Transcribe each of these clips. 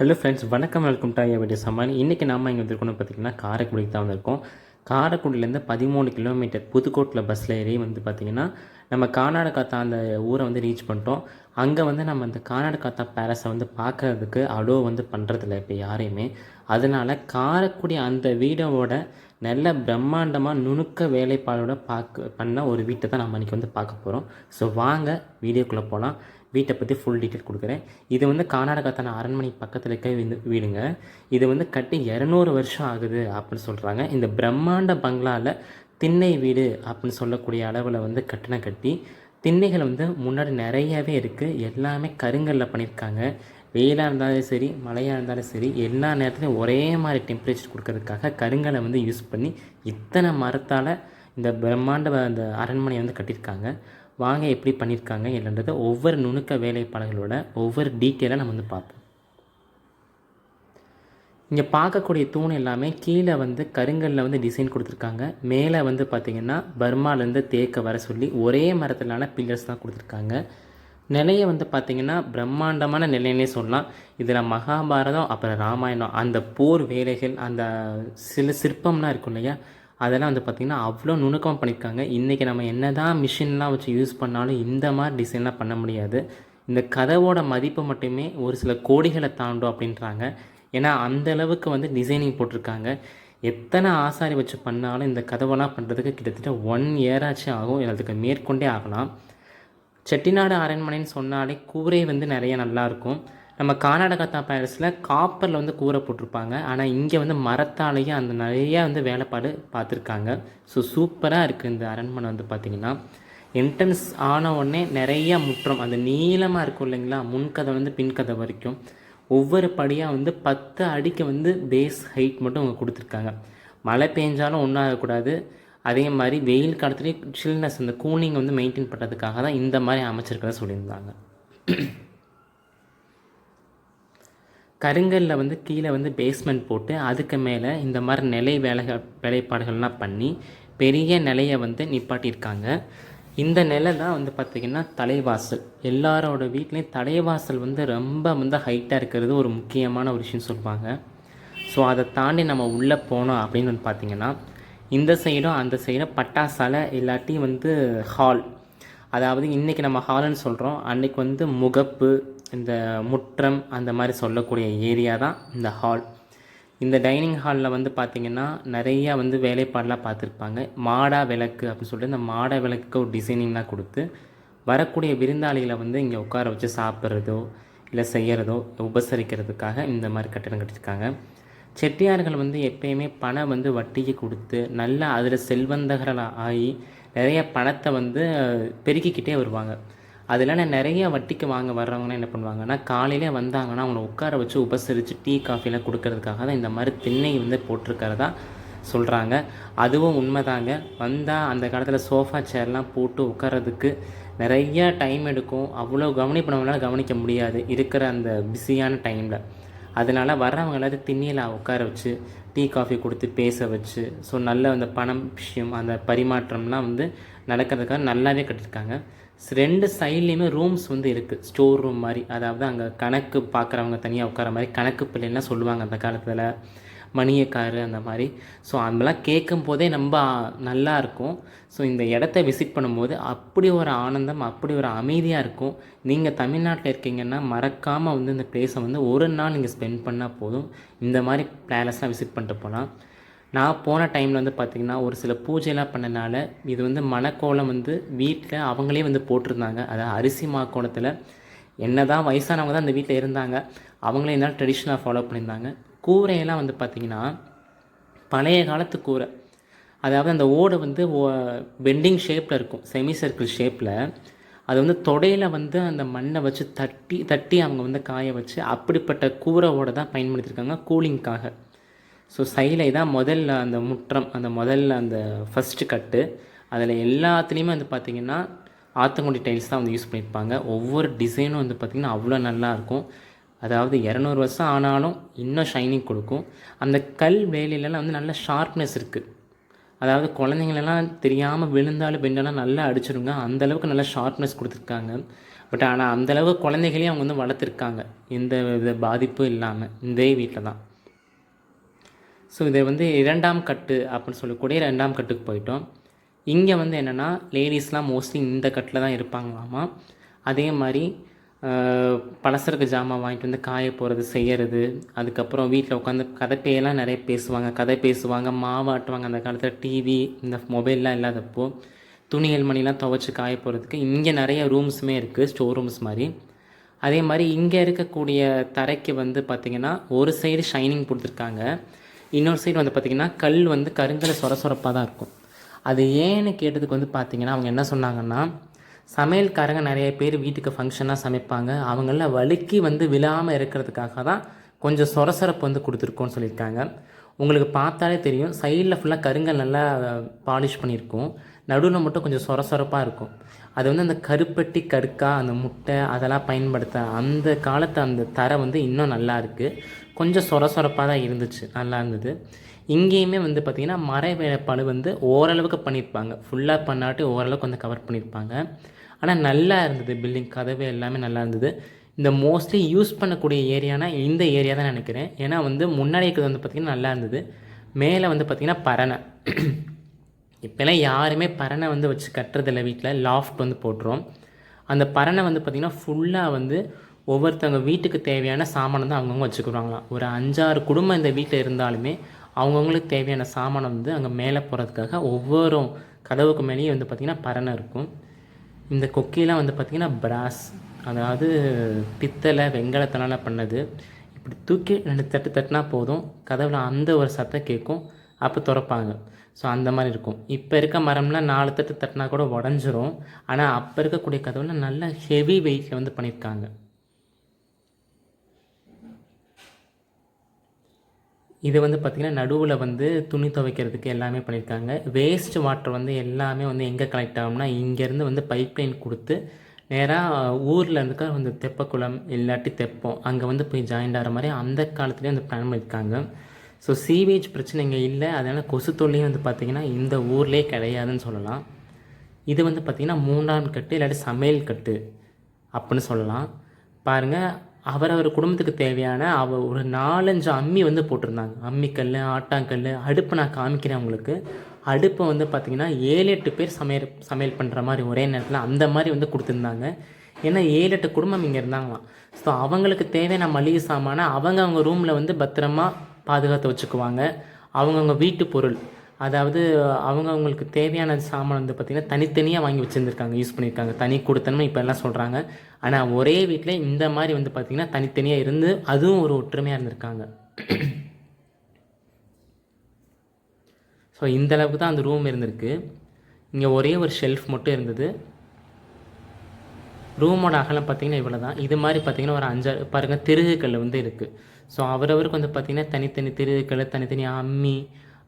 Hello friends வணக்கம் welcome to ஐயா சமான் இன்றைக்கி நாம் இங்கே வந்திருக்கோம்னு பார்த்தீங்கன்னா காரைக்குடிக்கு தான் வந்திருக்கோம். காரைக்குடியிலேருந்து பதிமூணு கிலோமீட்டர் புதுக்கோட்டில் பஸ்ஸில் ஏறி வந்து பார்த்திங்கன்னா நம்ம கானாடுகாத்தா அந்த ஊரை வந்து ரீச் பண்ணிட்டோம். அங்கே வந்து நம்ம அந்த கானாடுகாத்தா பேலஸை வந்து பார்க்கறதுக்கு அலோவ் வந்து பண்ணுறதில்ல இப்போ யாரையுமே. அதனால் காரைக்குடி அந்த வீடோட நல்ல பிரம்மாண்டமாக நுணுக்க வேலைப்பாடோட பார்க்க பண்ண ஒரு வீட்டை தான் நம்ம இன்றைக்கி வந்து பார்க்க போகிறோம் ஸோ வாங்க வீடியோக்குள்ளே போகலாம் வீட்டை பற்றி ஃபுல் டீட்டெயில் கொடுக்குறேன். இது வந்து கானாடகத்தான அரண்மனை பக்கத்தில் இருக்க வீடுங்க. இது வந்து கட்டி இரநூறு வருஷம் ஆகுது அப்படின்னு சொல்கிறாங்க இந்த பிரம்மாண்ட பங்களாவில் திண்ணை வீடு அப்படின்னு சொல்லக்கூடிய அளவில் வந்து கட்டணம் கட்டி. திண்ணைகள் வந்து முன்னாடி நிறையவே இருக்குது எல்லாமே கருங்கல்ல பண்ணியிருக்காங்க. வெயிலாக இருந்தாலும் சரி மழையாக இருந்தாலும் சரி எல்லா நேரத்துலையும் ஒரே மாதிரி டெம்பரேச்சர் கொடுக்கறதுக்காக கருங்கலை வந்து யூஸ் பண்ணி இத்தனை மரத்தால் இந்த பிரம்மாண்ட அந்த அரண்மனையை வந்து கட்டியிருக்காங்க. வாங்க எப்படி பண்ணியிருக்காங்க என்னன்றதை ஒவ்வொரு நுணுக்க வேலைப்பாடுகளோட ஒவ்வொரு டீட்டெயிலாக நம்ம வந்து பார்ப்போம். இங்கே பார்க்கக்கூடிய தூண் எல்லாமே கீழே வந்து கருங்கல்ல வந்து டிசைன் கொடுத்துருக்காங்க. மேலே வந்து பார்த்திங்கன்னா பர்மாலேருந்து தேக்க வர சொல்லி ஒரே மரத்திலான பில்லர்ஸ் தான் கொடுத்துருக்காங்க. நிலையை வந்து பார்த்திங்கன்னா பிரம்மாண்டமான நிலைன்னே சொல்லலாம். இதில் மகாபாரதம் அப்புறம் ராமாயணம் அந்த போர் வேலைகள் அந்த சில சிற்பம்லாம் இருக்கும் இல்லையா? அதெல்லாம் வந்து பார்த்திங்கன்னா அவ்வளோ நுணுக்கமாக பண்ணியிருக்காங்க இன்றைக்கி நம்ம என்ன தான் மிஷின்லாம் வச்சு யூஸ் பண்ணாலும் இந்த மாதிரி டிசைன்லாம் பண்ண முடியாது. இந்த கதவோட மதிப்பு மட்டுமே ஒரு சில கோடிகளை தாண்டும் அப்படின்றாங்க. ஏன்னா அந்த அளவுக்கு வந்து டிசைனிங் போட்டிருக்காங்க. எத்தனை ஆசாரி வச்சு பண்ணாலும் இந்த கதவெல்லாம் பண்ணுறதுக்கு கிட்டத்தட்ட ஒன் இயராச்சும் ஆகும். அதுக்கு மேற்கொண்டே ஆகலாம். செட்டிநாடு அரண்மனைன்னு சொன்னாலே கூரை வந்து நிறைய நல்லாயிருக்கும் நம்ம கர்நாடகா பேலஸில் காப்பரில் வந்து கூரை போட்டிருப்பாங்க. ஆனால் இங்கே வந்து மரத்தாலேயே அந்த நிறையா வந்து வேலைப்பாடு பார்த்துருக்காங்க. ஸோ சூப்பராக இருக்குது இந்த அரண்மனை வந்து பார்த்திங்கன்னா என்ட்ரன்ஸ் ஆன உடனே நிறையா முற்றம் அந்த நீளமாக இருக்கும் இல்லைங்களா? முன்கதை வந்து பின்கதை வரைக்கும். ஒவ்வொரு படியாக வந்து பத்து அடிக்கு வந்து பேஸ் ஹைட் மட்டும் அவங்க கொடுத்துருக்காங்க. மழை பெஞ்சாலும் ஒன்றும் ஆகக்கூடாது. அதே மாதிரி வெயில் காலத்துலேயும் சில்னஸ் அந்த கூலிங் வந்து மெயின்டைன் பண்ணுறதுக்காக தான் இந்த மாதிரி அமைச்சிருக்கிறத சொல்லியிருந்தாங்க. கருங்கல்ல வந்து கீழே வந்து பேஸ்மெண்ட் போட்டு அதுக்கு மேலே இந்த மாதிரி நிலை வேலைகள் வேலைப்பாடுகள்லாம் பண்ணி பெரிய நிலையை வந்து நிப்பாட்டியிருக்காங்க. இந்த நிலை தான் வந்து பார்த்திங்கன்னா தலைவாசல். எல்லாரோட வீட்லேயும் தலைவாசல் வந்து ரொம்ப வந்து ஹைட்டாக இருக்கிறது ஒரு முக்கியமான ஒரு விஷயம் சொல்லுவாங்க. ஸோ அதை தாண்டி நம்ம உள்ளே போனோம் அப்படின்னு வந்து பார்த்திங்கன்னா இந்த சைடும் அந்த சைடும் பட்டாசாலை இல்லாட்டி வந்து ஹால் அதாவது இன்றைக்கி நம்ம ஹால்னு சொல்கிறோம் அன்றைக்கி வந்து முகப்பு இந்த முற்றம் அந்த மாதிரி சொல்லக்கூடிய ஏரியா தான் இந்த ஹால் இந்த டைனிங் ஹாலில் வந்து பார்த்திங்கன்னா நிறையா வந்து வேலைப்பாடெலாம் பார்த்துருப்பாங்க. மாடா விளக்கு அப்படின்னு சொல்லிட்டு இந்த மாடா விளக்குக்கு ஒரு டிசைனிங்லாம் கொடுத்து வரக்கூடிய விருந்தாளிகளை வந்து இங்கே உட்கார வச்சு சாப்பிட்றதோ இல்லை செய்கிறதோ உபசரிக்கிறதுக்காக இந்த மாதிரி கட்டணம் கட்டியிருக்காங்க. செட்டியார்கள் வந்து எப்பயுமே பணம் வந்து வட்டிக்கு கொடுத்து நல்லா அதில் செல்வந்தகர்களாக ஆகி நிறைய பணத்தை வந்து பெருக்கிக்கிட்டே வருவாங்க. அதில் நிறைய வட்டிக்கு வாங்க வர்றவங்கலாம் என்ன பண்ணுவாங்கன்னா காலையிலே வந்தாங்கன்னா அவங்கள உட்கார வச்சு உபசரித்து டீ காஃபிலாம் கொடுக்கறதுக்காக தான் இந்த மாதிரி திண்ணை வந்து போட்டிருக்கிறதா சொல்கிறாங்க அதுவும் உண்மைதாங்க. வந்தால் அந்த காலத்தில் சோஃபா சேர்லாம் போட்டு உட்காரதுக்கு நிறைய டைம் எடுக்கும். அவ்வளோ கவனிப்பு நம்மளால் கவனிக்க முடியாது. இருக்கிற அந்த பிஸியான டைமில் அதனால் வர்றவங்க எல்லாத்தையும் திண்ணியில் உட்கார வச்சு டீ காஃபி கொடுத்து பேச வச்சு ஸோ நல்ல அந்த பணம் விஷயம் அந்த பரிமாற்றம்லாம் வந்து நடக்கிறதுக்காக நல்லாவே கட்டியிருக்காங்க ரெண்டு சைட்லேயுமே ரூம்ஸ் வந்து இருக்குது ஸ்டோர் ரூம் மாதிரி. அதாவது அங்கே கணக்கு பார்க்குறவங்க தனியாக உட்கார மாதிரி கணக்கு பிள்ளைலாம் சொல்லுவாங்க அந்த காலத்தில். மணியக்காரு அந்த மாதிரி. ஸோ அதெல்லாம் கேட்கும் போதே ரொம்ப நல்லா இருக்கும். ஸோ இந்த இடத்த விசிட் பண்ணும்போது அப்படி ஒரு ஆனந்தம் அப்படி ஒரு அமைதியாக இருக்கும். நீங்கள் தமிழ்நாட்டில் இருக்கீங்கன்னா மறக்காமல் வந்து இந்த பிளேஸை வந்து ஒரு நாள் நீங்கள் ஸ்பெண்ட் பண்ணால் போதும். இந்த மாதிரி பேலஸ்லாம் விசிட் பண்ணிட்டு போகலாம் நான் போன டைமில் வந்து பார்த்திங்கன்னா ஒரு சில பூஜைலாம் பண்ணனால இது வந்து மணக்கோலம் வந்து வீட்டில் அவங்களே வந்து போட்டிருந்தாங்க. அதாவது அரிசி மாக்கோணத்தில் என்ன தான் வயசானவங்க தான் அந்த வீட்டில் இருந்தாங்க. அவங்களே இருந்தாலும் ட்ரெடிஷ்னலாக ஃபாலோ பண்ணியிருந்தாங்க. கூரையெல்லாம் வந்து பார்த்திங்கன்னா பழைய காலத்து கூரை. அதாவது அந்த ஓடை வந்து பெண்டிங் ஷேப்பில் இருக்கும். செமி சர்க்கிள் ஷேப்பில் அது வந்து தொடையில் வந்து அந்த மண்ணை வச்சு தட்டி தட்டி அவங்க வந்து காய வச்சு அப்படிப்பட்ட கூரை ஓடை தான் பயன்படுத்தியிருக்காங்க. கூலிங்க்காக ஸோ சைலை தான் முதல்ல அந்த முற்றம் அந்த முதல்ல அந்த ஃபஸ்ட்டு கட்டு அதில் எல்லாத்துலேயுமே வந்து பார்த்திங்கன்னா ஆத்தங்குடி டைல்ஸ் தான் வந்து யூஸ் பண்ணியிருப்பாங்க ஒவ்வொரு டிசைனும் வந்து பார்த்திங்கன்னா அவ்வளோ நல்லாயிருக்கும் அதாவது இரநூறு வருஷம் ஆனாலும் இன்னும் ஷைனிங் கொடுக்கும். அந்த கல் வேலையிலலாம் வந்து நல்ல ஷார்ப்னஸ் இருக்குது அதாவது குழந்தைங்களெல்லாம் தெரியாமல் விழுந்தாலும் பெண்டெல்லாம் நல்லா அடிச்சிருங்க. அந்தளவுக்கு நல்ல ஷார்ப்னஸ் கொடுத்துருக்காங்க. பட் ஆனால் அந்தளவு குழந்தைகளையும் அவங்க வந்து வளர்த்துருக்காங்க. எந்த வித பாதிப்பும் இல்லாமல் இந்த வீட்டில் தான். ஸோ இதை வந்து இரண்டாம் கட்டு அப்படின்னு சொல்லக்கூடிய ரெண்டாம் கட்டுக்கு போயிட்டோம். இங்கே வந்து என்னென்னா லேடிஸ்லாம் மோஸ்ட்லி இந்த கட்டில் தான் இருப்பாங்களாமா? அதே மாதிரி பலசரக்கு ஜாமான் வாங்கிட்டு வந்து காய போகிறது செய்யறது அதுக்கப்புறம் வீட்டில் உட்காந்து கதைப்பையெல்லாம் நிறைய பேசுவாங்க. கதை பேசுவாங்க மாவாட்டுவாங்க அந்த காலத்தில் டிவி இந்த மொபைல்லாம் இல்லாதப்போ. துணிகள் மணிலாம் துவைச்சி காய போகிறதுக்கு இங்கே நிறைய ரூம்ஸுமே இருக்குது ஸ்டோர் ரூம்ஸ் மாதிரி. அதே மாதிரி இங்கே இருக்கக்கூடிய தரைக்கு வந்து பார்த்திங்கன்னா ஒரு சைடு ஷைனிங் கொடுத்துருக்காங்க இன்னொரு சைடு வந்து பார்த்திங்கன்னா கல் வந்து கருங்கலை சொர சொரப்பாக தான் இருக்கும். அது ஏன்னு கேட்டதுக்கு வந்து பார்த்திங்கன்னா அவங்க என்ன சொன்னாங்கன்னா சமையல்காரங்க நிறைய பேர் வீட்டுக்கு ஃபங்க்ஷனாக சமைப்பாங்க. அவங்கள வழுக்கி வந்து விழாமல் இருக்கிறதுக்காக தான் கொஞ்சம் சொரசொரப்பு வந்து கொடுத்துருக்கோன்னு சொல்லியிருக்காங்க. உங்களுக்கு பார்த்தாலே தெரியும் சைடில் ஃபுல்லாக கருங்கல் நல்லா பாலிஷ் பண்ணியிருக்கும். நடுவில் மட்டும் கொஞ்சம் சொர சொரப்பாக இருக்கும். அது வந்து அந்த கருப்பட்டி கருக்கா அந்த முட்டை அதெல்லாம் பயன்படுத்த அந்த காலத்து அந்த தரை வந்து இன்னும் நல்லா இருக்குது கொஞ்சம் சொர சொரப்பாக தான் இருந்துச்சு. நல்லா இருந்தது. இங்கேயுமே வந்து பார்த்திங்கன்னா மர வேலைப்பாடு வந்து ஓரளவுக்கு பண்ணியிருப்பாங்க ஃபுல்லாக பண்ணாட்டி ஓரளவுக்கு வந்து கவர் பண்ணியிருப்பாங்க ஆனால் நல்லா இருந்தது. பில்டிங் கதவு எல்லாமே நல்லா இருந்தது. இந்த மோஸ்ட்லி யூஸ் பண்ணக்கூடிய ஏரியானா இந்த ஏரியா தான் நினைக்கிறேன். ஏன்னா வந்து முன்னாடி இருக்கிறது வந்து பார்த்திங்கன்னா நல்லா இருந்தது. மேலே வந்து பார்த்திங்கன்னா பரணை. இப்போல்லாம் யாருமே பரணை வந்து வச்சு கட்டுறதில்ல வீட்டில் லாஃப்ட் வந்து போட்டுரும் அந்த பரணை வந்து பார்த்திங்கன்னா ஃபுல்லாக வந்து ஒவ்வொருத்தவங்க வீட்டுக்கு தேவையான சாமானை தான் அவங்கவுங்க வச்சுக்குவாங்களாம் ஒரு அஞ்சாறு குடும்பம் இந்த வீட்டில் இருந்தாலுமே அவங்கவுங்களுக்கு தேவையான சாமானை வந்து அங்கே மேலே போகிறதுக்காக ஒவ்வொரு கதவுக்கு மேலேயும் வந்து பார்த்திங்கன்னா பரணை இருக்கும். இந்த கொக்கிலாம் வந்து பார்த்திங்கன்னா பிராஸ் அதாவது பித்தளை வெங்கலத்தினால பண்ணது. இப்படி தூக்கி ரெண்டு தட்டு தட்டினா போதும். கதவில் அந்த ஒரு சத்தம் கேட்கும். அப்போ திறப்பாங்க. ஸோ அந்த மாதிரி இருக்கும். இப்போ இருக்க மரம்லாம் நாலு தட்டு தட்டினா கூட உடஞ்சிரும். ஆனால் அப்போ இருக்கக்கூடிய கதவுல நல்ல ஹெவி வெயிட்டில் வந்து பண்ணியிருக்காங்க இது வந்து பார்த்திங்கன்னா நடுவில் வந்து துணி துவைக்கிறதுக்கு எல்லாமே பண்ணியிருக்காங்க வேஸ்ட் வாட்டர் வந்து எல்லாமே வந்து எங்கே கலெக்ட் ஆகும்னா இங்கேருந்து வந்து பைப்லைன் கொடுத்து நேராக ஊரில் இருந்துக்க வந்து தெப்பக்குளம் இல்லாட்டி தெப்பம் அங்கே வந்து போய் ஜாயிண்ட் ஆகிற மாதிரி அந்த காலத்துலேயே வந்து பிளான் பண்ணியிருக்காங்க ஸோ சீவேஜ் பிரச்சனைங்க இல்லை. அதனால் கொசு தொல்லையும் வந்து பார்த்திங்கன்னா இந்த ஊர்லேயே கிடையாதுன்னு சொல்லலாம். இது வந்து பார்த்திங்கன்னா மூன்றாம் கட்டு இல்லாட்டி சமையல் கட்டு அப்படின்னு சொல்லலாம். பாருங்கள் அவரவர் குடும்பத்துக்கு தேவையான அவ ஒரு நாலஞ்சு அம்மி வந்து போட்டிருந்தாங்க. அம்மிக்கல் ஆட்டாங்கல் அடுப்பு நான் காமிக்கிறேன் உங்களுக்கு. அடுப்பை வந்து பார்த்திங்கன்னா ஏழு எட்டு பேர் சமையல் சமையல் பண்ணுற மாதிரி ஒரே நேரத்தில் அந்த மாதிரி வந்து கொடுத்துருந்தாங்க. ஏன்னா ஏழு எட்டு குடும்பம் இங்கே இருந்தாங்களாம். ஸோ அவங்களுக்கு தேவையான மளிகை சாமானை அவங்க அவங்க ரூமில் வந்து பத்திரமா பாதுகாத்து வச்சுக்குவாங்க. அவங்கவுங்க வீட்டு பொருள் அதாவது அவங்க அவங்களுக்கு தேவையான சாமான் வந்து பார்த்திங்கன்னா தனித்தனியாக வாங்கி வச்சுருந்துருக்காங்க யூஸ் பண்ணியிருக்காங்க தனி கொடுத்தனமே இப்போ எல்லாம் சொல்கிறாங்க ஆனால் ஒரே வீட்டில் இந்த மாதிரி வந்து பார்த்திங்கன்னா தனித்தனியாக இருந்து அதுவும் ஒரு ஒற்றுமையாக இருந்திருக்காங்க. ஸோ இந்த அளவுக்கு தான் அந்த ரூம் இருந்திருக்கு. இங்கே ஒரே ஒரு ஷெல்ஃப் மட்டும் இருந்தது. ரூமோட அகலம் பார்த்தீங்கன்னா இவ்வளோ தான் இது மாதிரி பார்த்தீங்கன்னா ஒரு அஞ்சாறு பாருங்கள் திருகுக்கல் வந்து இருக்குது ஸோ அவரவருக்கு வந்து பார்த்திங்கன்னா தனித்தனி திருக்களை தனித்தனி அம்மி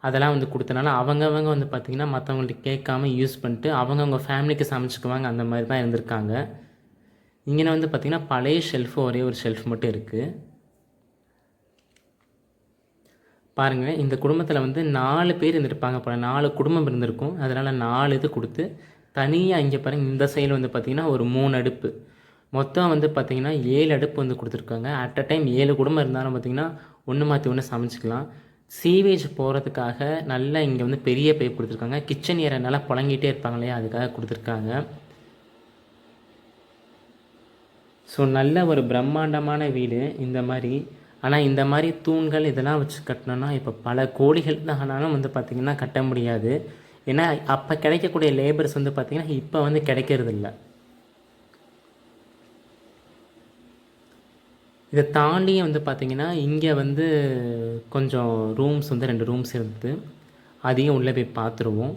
அதெல்லாம் வந்து கொடுத்தனால அவங்கவங்க வந்து பார்த்திங்கன்னா மற்றவங்கள்ட்ட கேட்காம யூஸ் பண்ணிட்டு அவங்கவுங்க ஃபேமிலிக்கு சமைச்சிக்குவாங்க. அந்த மாதிரி தான் இருந்திருக்காங்க. இங்கே வந்து பார்த்திங்கன்னா பழைய ஷெல்ஃபு ஒரே ஒரு ஷெல்ஃப் மட்டும் இருக்குது பாருங்கள் இந்த குடும்பத்தில் வந்து நாலு பேர் இருந்திருப்பாங்க போல. நாலு குடும்பம் இருந்திருக்கும். அதனால் நாலு இது கொடுத்து தனியாக இங்கே பாருங்கள் இந்த சைடில் வந்து பார்த்திங்கன்னா ஒரு மூணு அடுப்பு. மொத்தம் வந்து பார்த்திங்கன்னா ஏழு அடுப்பு வந்து கொடுத்துருக்காங்க. அட் அ டைம் ஏழு குடும்பம் இருந்தாலும் பார்த்திங்கன்னா ஒன்று மாற்றி ஒன்று சமைச்சிக்கலாம். சீவேஜ் போகிறதுக்காக நல்லா இங்கே வந்து பெரிய பைப் கொடுத்துருக்காங்க. கிச்சன் ஏரை நல்லா புழங்கிட்டே இருப்பாங்க இல்லையா? அதுக்காக கொடுத்துருக்காங்க. ஸோ நல்ல ஒரு பிரம்மாண்டமான வீடு இந்த மாதிரி. ஆனால் இந்த மாதிரி தூண்கள் இதெல்லாம் வச்சு கட்டணும்னா இப்போ பல கோடிகள் தான் ஆனாலும் வந்து பார்த்திங்கன்னா கட்ட முடியாது. ஏன்னா அப்போ கிடைக்கக்கூடிய லேபர்ஸ் வந்து பார்த்திங்கன்னா இப்போ வந்து கிடைக்கிறது இதை தாண்டியும் வந்து பார்த்திங்கன்னா இங்கே வந்து கொஞ்சம் ரூம்ஸ் வந்து ரெண்டு ரூம்ஸ் இருந்தது. அதையும் உள்ளே போய் பார்த்துருவோம்.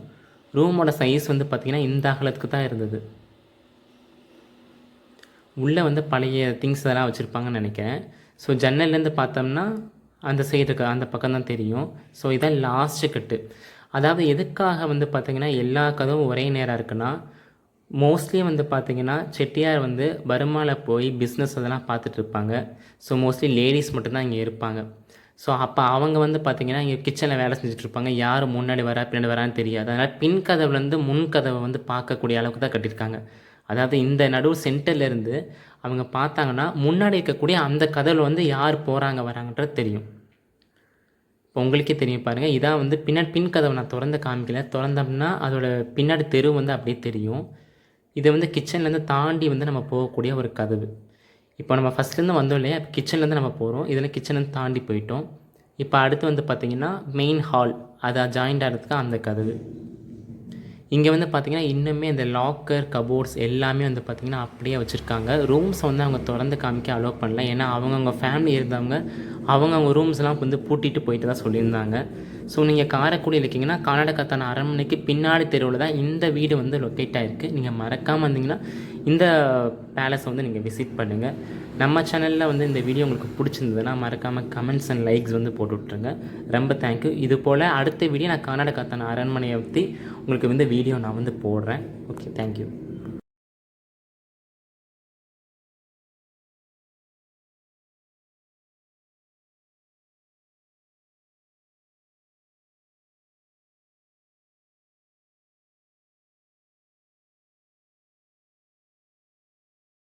ரூமோட சைஸ் வந்து பார்த்திங்கன்னா இந்த அகலத்துக்கு தான் இருந்தது. உள்ளே வந்து பழைய திங்ஸ் இதெல்லாம் வச்சுருப்பாங்கன்னு நினைக்கிறேன். ஸோ ஜன்னல்லேருந்து பார்த்தோம்னா அந்த சைடுக்கு அந்த பக்கம் தான் தெரியும். ஸோ இதான் லாஸ்ட்டு கட்டு அதாவது எதுக்காக வந்து பார்த்திங்கன்னா எல்லா கதவும் ஒரே நேரம் இருக்குன்னா மோஸ்ட்லி வந்து பார்த்திங்கன்னா செட்டியார் வந்து பர்மாவில் போய் பிஸ்னஸ் அதெல்லாம் பார்த்துட்டு இருப்பாங்க. ஸோ மோஸ்ட்லி லேடிஸ் மட்டும்தான் இங்கே இருப்பாங்க. ஸோ அப்போ அவங்க வந்து பார்த்திங்கன்னா இங்கே கிச்சனில் வேலை செஞ்சுட்டு இருப்பாங்க. யார் முன்னாடி வரா பின்னாடி வரான்னு தெரியாது. அதனால் பின் கதவுலேருந்து முன் கதவை வந்து பார்க்கக்கூடிய அளவுக்கு தான் கட்டியிருக்காங்க. அதாவது இந்த நடுவு சென்டர்லேருந்து அவங்க பார்த்தாங்கன்னா முன்னாடி இருக்கக்கூடிய அந்த கதவில் வந்து யார் போகிறாங்க வராங்கன்றது தெரியும். இப்போ உங்களுக்கே தெரியும் பாருங்கள் இதான் வந்து பின்னாடி பின் கதவை நான் திறந்து காமிக்கல. திறந்தோம்னா அதோட பின்னாடி தெரு வந்து அப்படியே தெரியும். இது வந்து கிச்சன்லேருந்து தாண்டி வந்து நம்ம போகக்கூடிய ஒரு கதவு. இப்போ நம்ம ஃபஸ்ட்லேருந்து வந்தோம் இல்லையா? கிச்சன்லேருந்து நம்ம போகிறோம் இதில் கிச்சன்லேருந்து தாண்டி போயிட்டோம். இப்போ அடுத்து வந்து பார்த்திங்கன்னா மெயின் ஹால் அதை ஜாயிண்ட் ஆகிறதுக்கு அந்த கதவு. இங்கே வந்து பார்த்திங்கன்னா இன்னுமே இந்த லாக்கர் கபோர்ட்ஸ் எல்லாமே வந்து பார்த்திங்கன்னா அப்படியே வச்சுருக்காங்க. ரூம்ஸ் வந்து அவங்க திறந்து காமிக்க அலோவ் பண்ணல. ஏன்னா அவங்கவுங்க ஃபேமிலி இருந்தவங்க அவங்கவுங்க ரூம்ஸ்லாம் வந்து பூட்டிட்டு போயிட்டு தான் சொல்லியிருந்தாங்க. ஸோ நீங்கள் காரைக்குடியில் இருக்கீங்கன்னா கர்நாடகத்தான அரண்மனைக்கு பின்னாடி தெருவில் தான் இந்த வீடு வந்து லொக்கேட் ஆகிருக்கு நீங்கள் மறக்காமல் வந்தீங்கன்னா இந்த பேலஸை வந்து நீங்கள் விசிட் பண்ணுங்கள் நம்ம சேனலில் வந்து இந்த வீடியோ உங்களுக்கு பிடிச்சிருந்ததுன்னா மறக்காமல் கமெண்ட்ஸ் அண்ட் லைக்ஸ் வந்து போட்டு விட்ருங்க ரொம்ப தேங்க்யூ இது போல் அடுத்த வீடியோ நான் கர்நாடகத்தான அரண்மனையை பற்றி உங்களுக்கு வந்து வீடியோ நான் வந்து போடுறேன். Okay thank you